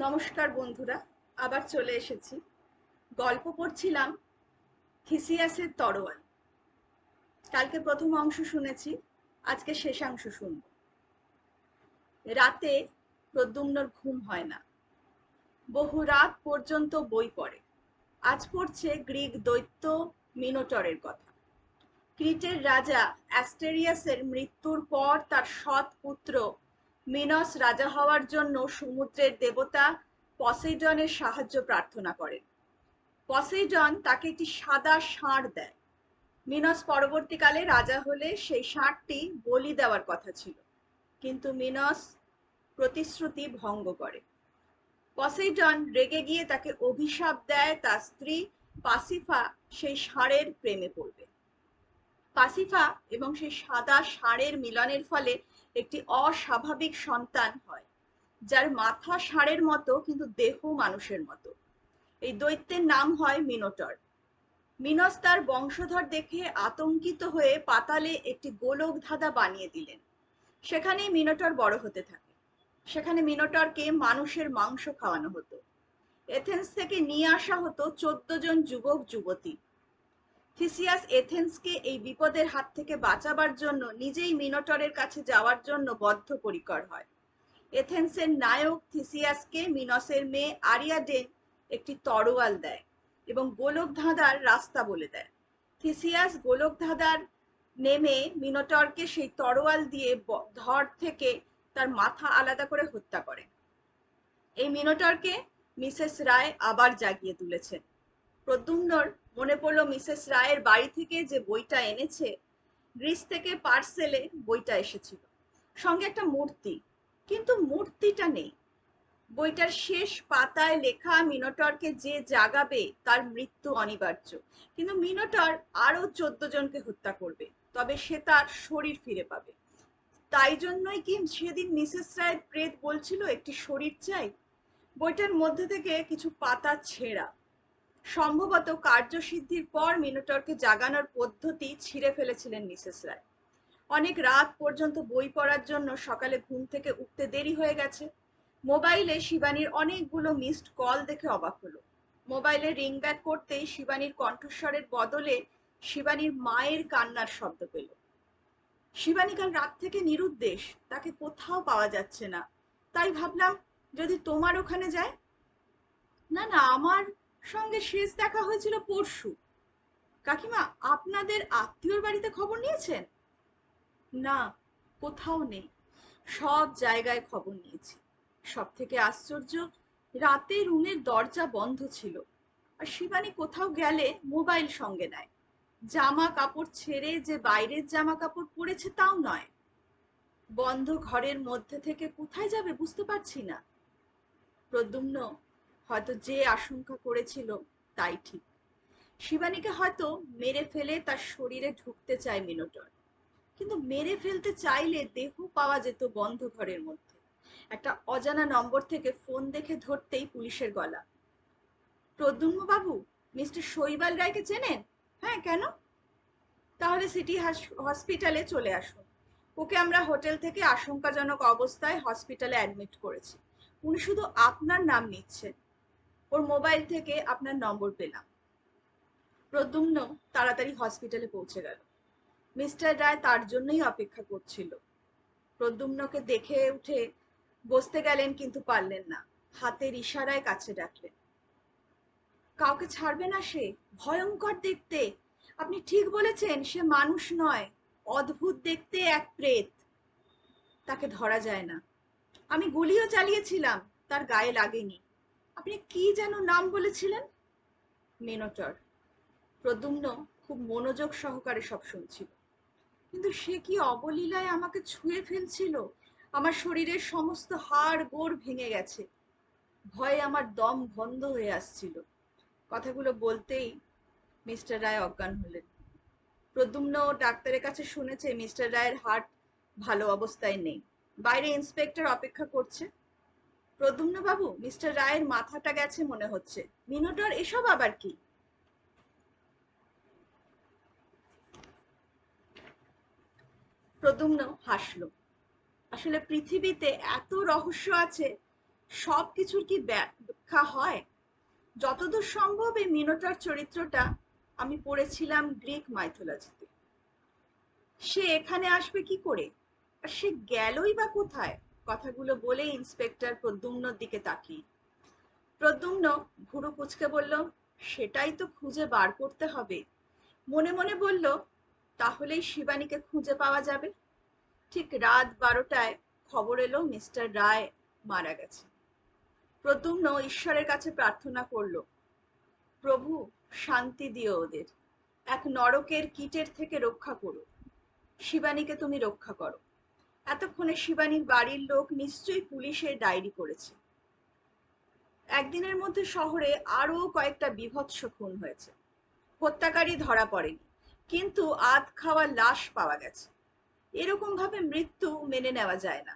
নমস্কার বন্ধুরা, আবার চলে এসেছি। গল্প পড়ছিলাম থিসিয়াসের তরোয়াল। কালকে প্রথম অংশ শুনেছি, আজকে শেষাংশ শুনব। রাতে প্রদ্যুম্নর ঘুম হয় না। বহু রাত পর্যন্ত বই পড়ে। আজ পড়ছে গ্রিক দৈত্য মিনোটরের কথা। ক্রিটের রাজা অ্যাস্টেরিয়াসের মৃত্যুর পর তার সৎ পুত্র মিনস রাজা হওয়ার জন্য সমুদ্রের দেবতা পসেইডনের সাহায্য প্রার্থনা করেন। পসেইডন তাকে একটি সাদা ষাঁড় দেয়। মিনস পরবর্তীকালে রাজা হলে সেই ষাঁড়টি বলি দেওয়ার কথা ছিল। কিন্তু মিনস প্রতিশ্রুতি ভঙ্গ করে। পসেইডন রেগে গিয়ে তাকে অভিশাপ দেয়, তার স্ত্রী পাসিফা সেই ষাঁড়ের প্রেমে পড়বে। পাসিফা এবং সেই সাদা ষাঁড়ের মিলনের ফলে একটি অস্বাভাবিক সন্তান হয়, যার মাথা ষাঁড়ের মতো কিন্তু দেহ মানুষের মতো। এই দৈত্যের নাম হয় মিনোটর। মিনস তার বংশধর দেখে আতঙ্কিত হয়ে পাতালে একটি গোলক ধাঁধা বানিয়ে দিলেন। সেখানেই মিনোটর বড় হতে থাকে। সেখানে মিনোটরকে মানুষের মাংস খাওয়ানো হতো। এথেন্স থেকে নিয়ে আসা হতো চোদ্দ জন যুবক যুবতী থিসিয়াস এথেন্সকে এই বিপদের হাত থেকে বাঁচাবার জন্য নিজেই মিনোটরের কাছে যাওয়ার জন্য বদ্ধপরিকর হয়। এথেন্সের নায়ক থিসিয়াসকে মিনসের মেয়ে আরিয়াডেন একটি তরোয়াল দেয় এবং গোলক ধাঁধার রাস্তা বলে দেয়। থিসিয়াস গোলক ধাঁধার নেমে মিনোটরকে সেই তরোয়াল দিয়ে ধর থেকে তার মাথা আলাদা করে হত্যা করে। এই মিনোটরকে মিসেস রায় আবার জাগিয়ে তুলেছেন। প্রদ্যুম্নর মনে পড়ল মিসেস রায়ের বাড়ি থেকে যে বইটা এনেছে, গ্রিস থেকে পার্সেলে বইটা এসেছিল। সঙ্গে একটা মূর্তি, কিন্তু মূর্তিটা নেই। বইটার শেষ পাতায় লেখা মিনোটরকে যে জাগাবে তার মৃত্যু অনিবার্য। কিন্তু মিনোটর আরও চোদ্দ জনকে হত্যা করবে, তবে সে তার শরীর ফিরে পাবে। তাই জন্যই কি সেদিন মিসেস রায়ের প্রেত বলছিল, একটি শরীর চাই? বইটার মধ্যে থেকে কিছু পাতা ছেঁড়া সম্ভবত কার্যসিদ্ধির পর মিনোটরকে জাগানোর পদ্ধতি ছিঁড়ে ফেলেছিলেন মিসেস রায়। অনেক রাত পর্যন্ত বই পড়ার জন্য সকালে ঘুম থেকে উঠতে দেরি হয়ে গেছে। মোবাইলে শিবানীর অনেকগুলো মিসড কল দেখে অবাক হলো। মোবাইলে রিং ব্যাক করতেই শিবানীর কণ্ঠস্বরের বদলে শিবানীর মায়ের কান্নার শব্দ পেল। শিবানী কাল রাত থেকে নিরুদ্দেশ, তাকে কোথাও পাওয়া যাচ্ছে না। তাই ভাবলাম, যদি তোমার ওখানে যায়? না না, আমার সঙ্গে শেষ দেখা হয়েছিল পরশু। কাকিমা, আপনাদের আত্মীয়র বাড়িতে খবর নিয়েছেন? না, কোথাও নেই। সব জায়গায় খবর নিয়েছি। সব থেকে আশ্চর্য, রাতে রুমের দরজা বন্ধ ছিল। আর শিবানী কোথাও গেলে মোবাইল সঙ্গে নেয়। জামা কাপড় ছেড়ে যে বাইরের জামা কাপড় পরেছে তাও নয়। বন্ধ ঘরের মধ্যে থেকে কোথায় যাবে বুঝতে পারছি না। প্রদ্যুম্ন হয়তো যে আশঙ্কা করেছিল তাই ঠিক। শিবানীকে হয়তো মেরে ফেলে তার শরীরে ঢুকতে চায় মিনোটর কিন্তু মেরে ফেলতে চাইলে দেহ পাওয়া যেত বন্ধ ঘরের মধ্যে। একটা অজানা নম্বর থেকে ফোন দেখে ধরতেই পুলিশের গলা। বাবু মিস্টার শৈবাল রায়কে চেনেন? হ্যাঁ কেন? তাহলে সিটি হসপিটালে চলে আসুন। ওকে আমরা হোটেল থেকে আশঙ্কাজনক অবস্থায় হসপিটালে অ্যাডমিট করেছি। উনি শুধু আপনার নাম নিচ্ছেন। ওর মোবাইল থেকে আপনার নম্বর পেলাম। প্রদ্যুম্ন তাড়াতাড়ি হসপিটালে পৌঁছে গেল। মিস্টার রায় তার জন্যই অপেক্ষা করছিল। প্রদ্যুম্নকে দেখে উঠে বসতে গেলেন কিন্তু পারলেন না। হাতের ইশারায় কাছে ডাকলেন। কাউকে ছাড়বে না সে? ভয়ঙ্কর দেখতে। আপনি ঠিক বলেছেন, সে মানুষ নয়, অদ্ভুত দেখতে এক প্রেত। তাকে ধরা যায় না। আমি গুলিও চালিয়েছিলাম, তার গায়ে লাগেনি। আপনি কি যেন নাম বলেছিলেন? মেনোটর। প্রদ্যুম্ন খুব মনোযোগ সহকারে সব শুনছিল। কিন্তু সে কি অবলীলায় আমাকে ছুঁয়ে ফেলছিল? আমার শরীরের সমস্ত হাড় গোড় ভেঙে গেছে। ভয়ে আমার দম বন্ধ হয়ে আসছিল। কথাগুলো বলতেই মিস্টার রায় অজ্ঞান হলেন। প্রদ্যুম্ন ডাক্তারের কাছে শুনেছে মিস্টার রায়ের হার্ট ভালো অবস্থায় নেই। বাইরে ইন্সপেক্টর অপেক্ষা করছে। প্রদ্যুম্ন বাবু মিস্টার রায়ের মাথাটা গেছে মনে হচ্ছে। মিনোটর, এসব আবার কি? প্রদ্যুম্ন হাসলো। আসলে পৃথিবীতে এত রহস্য আছে, সব কিছুর কি ব্যাখ্যা হয়? যতদূর সম্ভব এই মিনোটার চরিত্রটা আমি পড়েছিলাম গ্রিক মাইথোলজিতে। সে এখানে আসবে কি করে? আর সে গেলই বা কোথায়? কথাগুলো বলে ইন্সপেক্টর প্রদ্যুম্নর দিকে তাকিয়ে। প্রদ্যুম্ন ভুরু কুচকে বলল, সেটাই তো খুঁজে বার করতে হবে। মনে মনে বলল, তাহলেই শিবানীকে খুঁজে পাওয়া যাবে। ঠিক রাত বারোটায় খবর এলো মিস্টার রায় মারা গেছে প্রদ্যুম্ন ঈশ্বরের কাছে প্রার্থনা করল, প্রভু, শান্তি দিও ওদের। এক নরকের কীটের থেকে রক্ষা করো। শিবানীকে তুমি রক্ষা করো। এতক্ষণে শিবানীর বাড়ির লোক নিশ্চয়ই পুলিশের ডায়েরি করেছে। একদিনের মধ্যে শহরে আরও কয়েকটা বিভৎস খুন হয়েছে। হত্যাকারী ধরা পড়েনি, কিন্তু আধ খাওয়া লাশ পাওয়া গেছে। এরকম ভাবে মৃত্যু মেনে নেওয়া যায় না।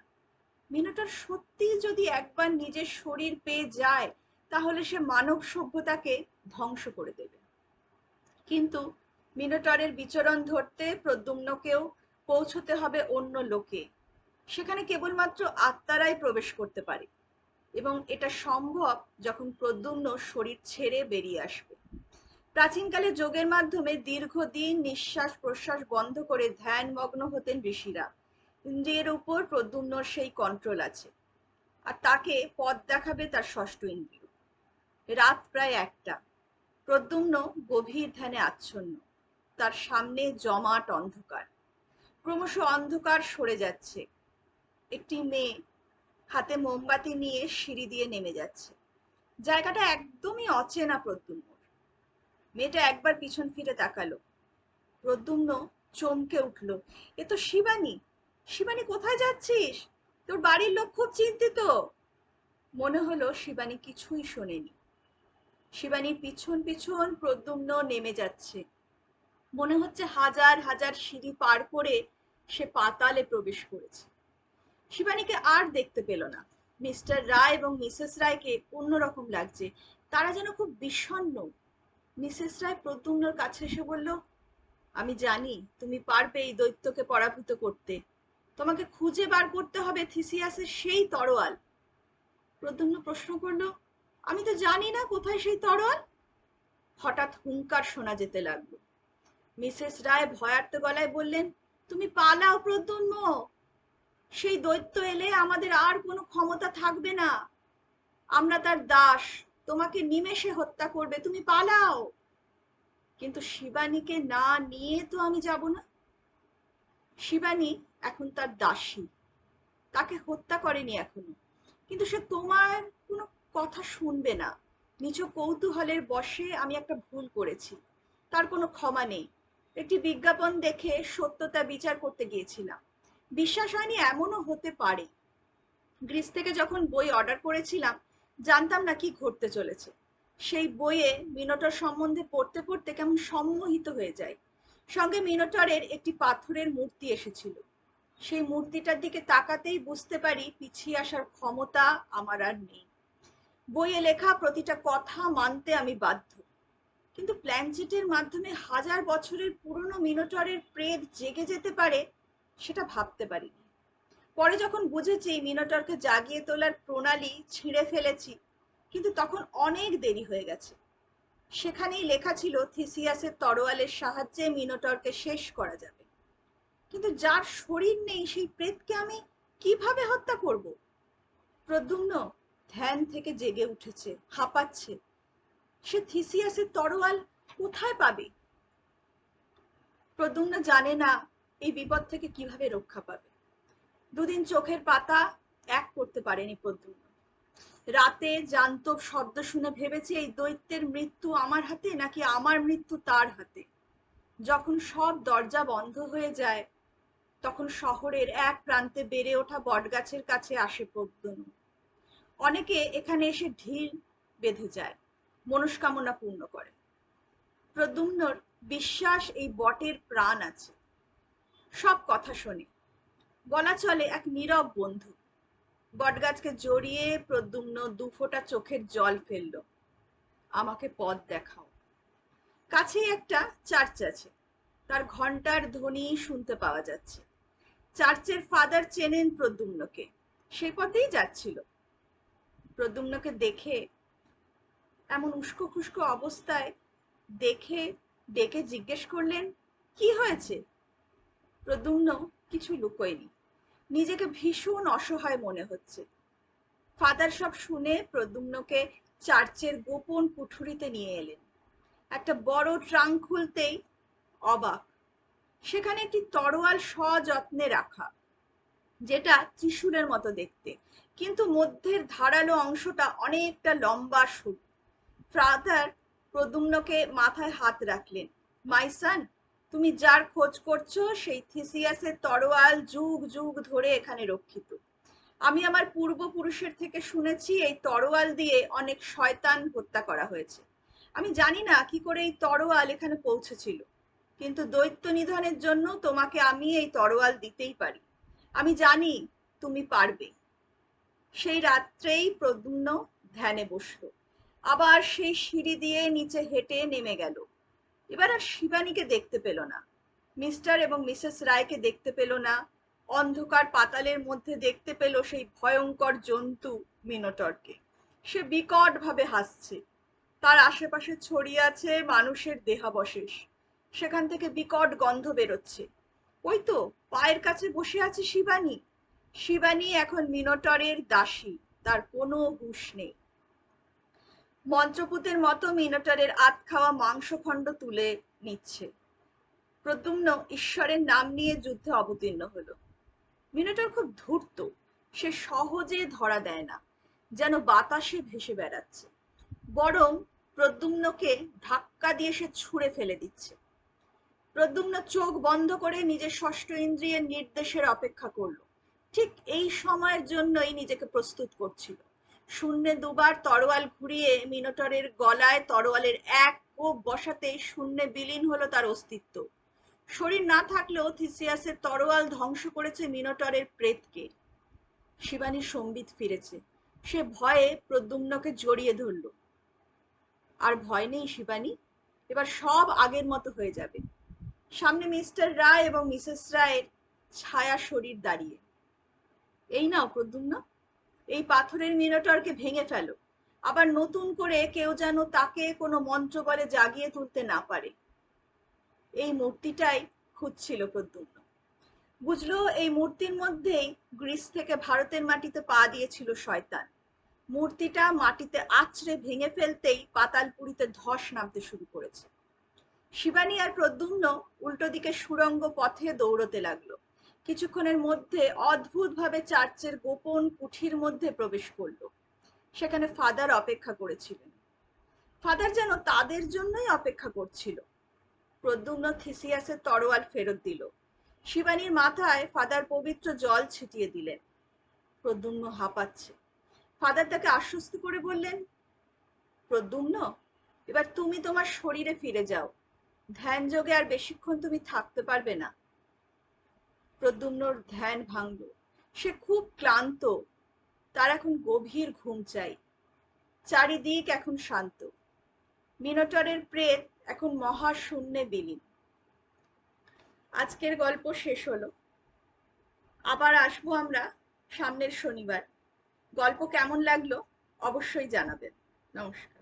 মিনোটার সত্যি যদি একবার নিজের শরীর পেয়ে যায়, তাহলে সে মানব সভ্যতাকে ধ্বংস করে দেবে। কিন্তু মিনোটরের বিচরণ ধরতে প্রদ্যুম্নকেও পৌঁছতে হবে অন্য লোকে। সেখানে কেবলমাত্র আত্মারাই প্রবেশ করতে পারে। এবং এটা সম্ভব যখন প্রদ্যুম্ন শরীর ছেড়ে বেরিয়ে আসবে। প্রাচীনকালে যোগের মাধ্যমে দীর্ঘদিন নিঃশ্বাস প্রশ্বাস বন্ধ করে ধ্যান মগ্ন হতেন ঋষিরা। ইন্দ্রিয়ের উপর প্রদ্যুম্নর সেই কন্ট্রোল আছে। আর তাকে পথ দেখাবে তার ষষ্ঠ ইন্দ্রিয়। রাত প্রায় একটা। প্রদ্যুম্ন গভীর ধ্যানে আচ্ছন্ন। তার সামনে জমাট অন্ধকার। ক্রমশ অন্ধকার সরে যাচ্ছে। একটি মেয়ে হাতে মোমবাতি নিয়ে সিঁড়ি দিয়ে নেমে যাচ্ছে। জায়গাটা একদমই অচেনা প্রদ্যুম্ন। মেয়েটা একবার পিছন ফিরে তাকালো। প্রদ্যুম্ন চমকে উঠল, এ তো শিবানী শিবানী কোথায় যাচ্ছিস? তোর বাড়ির লোক খুব চিন্তিত। মনে হলো শিবানী কিছুই শোনেনি। শিবানীর পিছন পিছন প্রদ্যুম্ন নেমে যাচ্ছে। মনে হচ্ছে হাজার হাজার সিঁড়ি পার করে সে পাতালে প্রবেশ করেছে। শিবানীকে আর দেখতে পেল না। মিস্টার রায় এবং মিসেস রায়কে অন্যরকম লাগছে। তারা যেন খুব বিষণ্ন মিসেস রায় প্রদ্যুম্নর কাছে এসে বলল, আমি জানি তুমি পারবে এই দৈত্যকে পরাভূত করতে। তোমাকে খুঁজে বার করতে হবে থিসিয়াসের সেই তরোয়াল। প্রদ্যুম্ন প্রশ্ন করল, আমি তো জানি না কোথায় সেই তরোয়াল? হঠাৎ হুঙ্কার শোনা যেতে লাগল। মিসেস রায় ভয়ার্ত গলায় বললেন, তুমি পালাও প্রদ্যুম্ন! সেই দৈত্য এলে আমাদের আর কোনো ক্ষমতা থাকবে না। আমরা তার দাস, তোমাকে নিমেষে হত্যা করবে, তুমি পালাও। কিন্তু শিবানীকে না নিয়ে তো আমি যাব না। শিবানী এখন তার দাসী। তাকে হত্যা করেনি এখনও। কিন্তু সে তোমার কোনো কথা শুনবে না। নিজ কৌতূহলের বসে আমি একটা ভুল করেছি। তার কোনো ক্ষমা নেই। একটি বিজ্ঞাপন দেখে সত্যতা বিচার করতে গিয়েছিলাম। বিশ্বাস হয়নি, এমনও হতে পারে। গ্রিস থেকে যখন বই অর্ডার করেছিলাম, জানতাম না কি ঘটতে চলেছে। সেই বইয়ে মিনোটর সম্বন্ধে পড়তে পড়তে কেমন সম্মোহিত হয়ে যায়। সঙ্গে মিনোটরের একটি পাথরের মূর্তি এসেছিল। সেই মূর্তিটার দিকে তাকাতেই বুঝতে পারি পিছিয়ে আসার ক্ষমতা আমার আর নেই। বইয়ে লেখা প্রতিটা কথা মানতে আমি বাধ্য। কিন্তু প্ল্যানচিটের মাধ্যমে হাজার বছরের পুরনো মিনোটরের প্রেত জেগে যেতে পারে সেটা ভাবতে পারিনি। পরে যখন বুঝেছি মিনোটরকে জাগিয়ে তোলার প্রণালী ছিঁড়ে ফেলেছি, কিন্তু তখন অনেক দেরি হয়ে গেছে। সেখানেই লেখা ছিল, থিসিয়াসের তরোয়ালের সাহায্যে মিনোটরকে শেষ করা যাবে। কিন্তু যার শরীর নেই, সেই প্রেতকে আমি কীভাবে হত্যা করব? প্রদ্যুম্ন ধ্যান থেকে জেগে উঠেছে, হাঁপাচ্ছে। সে থিসিয়াসের তরোয়াল কোথায় পাবে? প্রদ্যুম্ন জানে না এই বিপদ থেকে কীভাবে রক্ষা পাবে? দুদিন চোখের পাতা এক করতে পারেনি প্রদ্যুম্ন রাতে জান্তব শব্দ শুনে ভেবেছে এই দৈত্যের মৃত্যু আমার হাতে নাকি আমার মৃত্যু তার হাতে? যখন সব দরজা বন্ধ হয়ে যায়, তখন শহরের এক প্রান্তে বেড়ে ওঠা বটগাছের কাছে আসে প্রদ্যুম্ন অনেকে এখানে এসে ঢিল বেঁধে যায়, মনস্কামনা পূর্ণ করে। প্রদ্যুম্নর বিশ্বাস এই বটের প্রাণ আছে। সব কথা শোনে। বলা চলে এক নীরব বন্ধু। বটগাছকে জড়িয়ে প্রদ্যুম্ন দুফোটা চোখের জল ফেলল। আমাকে পথ দেখাও। কাছেই একটা চার্চ আছে। তার ঘণ্টার ধ্বনি শুনতে পাওয়া যাচ্ছে। চার্চের ফাদার চেনেন প্রদ্যুম্নকে। সেই পথেই যাচ্ছিল। প্রদ্যুম্নকে দেখে, এমন উস্কো খুস্কো অবস্থায় দেখে, ডেকে জিজ্ঞেস করলেন, কি হয়েছে? প্রদ্যুম্ন কিছু লুকোয়নি। নিজেকে ভীষণ অসহায় মনে হচ্ছে। ফাদার সব শুনে প্রদ্যুম্নকে চার্চের গোপন কুঠুরিতে নিয়ে এলেন। একটা বড় ট্রাঙ্ক খুলতেই অবাক। সেখানে একটি তরোয়াল সযত্নে রাখা, যেটা ত্রিশূলের মতো দেখতে, কিন্তু মধ্যের ধারালো অংশটা অনেকটা লম্বা সরু। ফাদার প্রদ্যুম্নকে মাথায় হাত রাখলেন। মাইসান তুমি যার খোঁজ করছ, সেই থিসিয়াসের তরোয়াল যুগ যুগ ধরে এখানে রক্ষিত। আমি আমার পূর্বপুরুষের থেকে শুনেছি, এই তরোয়াল দিয়ে অনেক শয়তান হত্যা করা হয়েছে। আমি জানি না কি করে এই তরোয়াল এখানে পৌঁছেছিল, কিন্তু দৈত্য নিধনের জন্য তোমাকে আমি এই তরোয়াল দিতেই পারি। আমি জানি তুমি পারবে। সেই রাত্রেই প্রদ্যুম্ন ধ্যানে বসল। আবার সেই সিঁড়ি দিয়ে নিচে হেঁটে নেমে গেল। এবার আর শিবানীকে দেখতে পেল না। মিস্টার এবং মিসেস রায়কে দেখতে পেল না। অন্ধকার পাতালের মধ্যে দেখতে পেল সেই ভয়ঙ্কর জন্তু মিনোটরকে। সে বিকট ভাবে হাসছে। তার আশেপাশে ছড়িয়ে আছে মানুষের দেহাবশেষ। সেখান থেকে বিকট গন্ধ বেরোচ্ছে। ওই তো, পায়ের কাছে বসে আছে শিবানী। শিবানী এখন মিনোটরের দাসী, তার কোনো হুশ নেই। মন্ত্রপুতের মতো মিনোটরের আত খাওয়া মাংসখণ্ড তুলে নিচ্ছে। প্রদ্যুম্ন ঈশ্বরের নাম নিয়ে যুদ্ধে অবতীর্ণ হলো। মিনোটর খুব ধূর্ত, সে সহজে ধরা দেয় না, যেন বাতাসে ভেসে বেড়াচ্ছে। বরং প্রদ্যুম্নকে ধাক্কা দিয়ে সে ছুঁড়ে ফেলে দিচ্ছে। প্রদ্যুম্ন চোখ বন্ধ করে নিজের ষষ্ঠ ইন্দ্রিয়ের নির্দেশের অপেক্ষা করল। ঠিক এই সময়ের জন্যই নিজেকে প্রস্তুত করছিল। শূন্যে দুবার তরোয়াল ঘুরিয়ে মিনোটরের গলায় তরোয়ালের এক কোপ বসাতে শূন্যে বিলীন হলো তার অস্তিত্ব। শরীর না থাকলেও থিসিয়াসের তরোয়াল ধ্বংস করেছে মিনোটরের প্রেতকে। শিবানীর সম্বিত ফিরেছে। সে ভয়ে প্রদ্যুম্নকে জড়িয়ে ধরল। আর ভয় নেই শিবানী, এবার সব আগের মতো হয়ে যাবে। সামনে মিস্টার রায় এবং মিসেস রায়ের ছায়া শরীর দাঁড়িয়ে। এই নাও প্রদ্যুম্ন। এই পাথরের মিনোটরকে ভেঙে ফেলো। আবার নতুন করে কেউ যেন তাকে কোনো মন্ত্র বলে জাগিয়ে তুলতে না পারে। এই মূর্তিটাই খুঁজছিল প্রদ্যুম্ন। বুঝলো এই মূর্তির মধ্যেই গ্রিস থেকে ভারতের মাটিতে পা দিয়েছিল শয়তান। মূর্তিটা মাটিতে আছড়ে ভেঙে ফেলতেই পাতালপুরিতে ধস নামতে শুরু করেছে। শিবানী আর প্রদ্যুম্ন উল্টো দিকে সুরঙ্গ পথে দৌড়তে লাগল। কিছুক্ষণের মধ্যে অদ্ভুতভাবে চার্চের গোপন কুঠির মধ্যে প্রবেশ করল। সেখানে ফাদার অপেক্ষা করেছিলেন। ফাদার যেন তাদের জন্যই অপেক্ষা করছিল। প্রদ্যুম্ন থিসিয়াসের তরোয়াল ফেরত দিল। শিবানীর মাথায় ফাদার পবিত্র জল ছিটিয়ে দিলেন। প্রদ্যুম্ন হাঁপাচ্ছে। ফাদার তাকে আশ্বস্ত করে বললেন, প্রদ্যুম্ন, এবার তুমি তোমার শরীরে ফিরে যাও। ধ্যান যোগে আর বেশিক্ষণ তুমি থাকতে পারবে না। প্রদ্যুম্নর ধ্যান ভাঙল। সে খুব ক্লান্ত। তার এখন গভীর ঘুম চাই। চারিদিক এখন শান্ত। মিনোটরের প্রেত এখন মহাশূন্যে বিলীন। আজকের গল্প শেষ হলো। আবার আসব আমরা সামনের শনিবার। গল্প কেমন লাগল অবশ্যই জানাবেন। নমস্কার।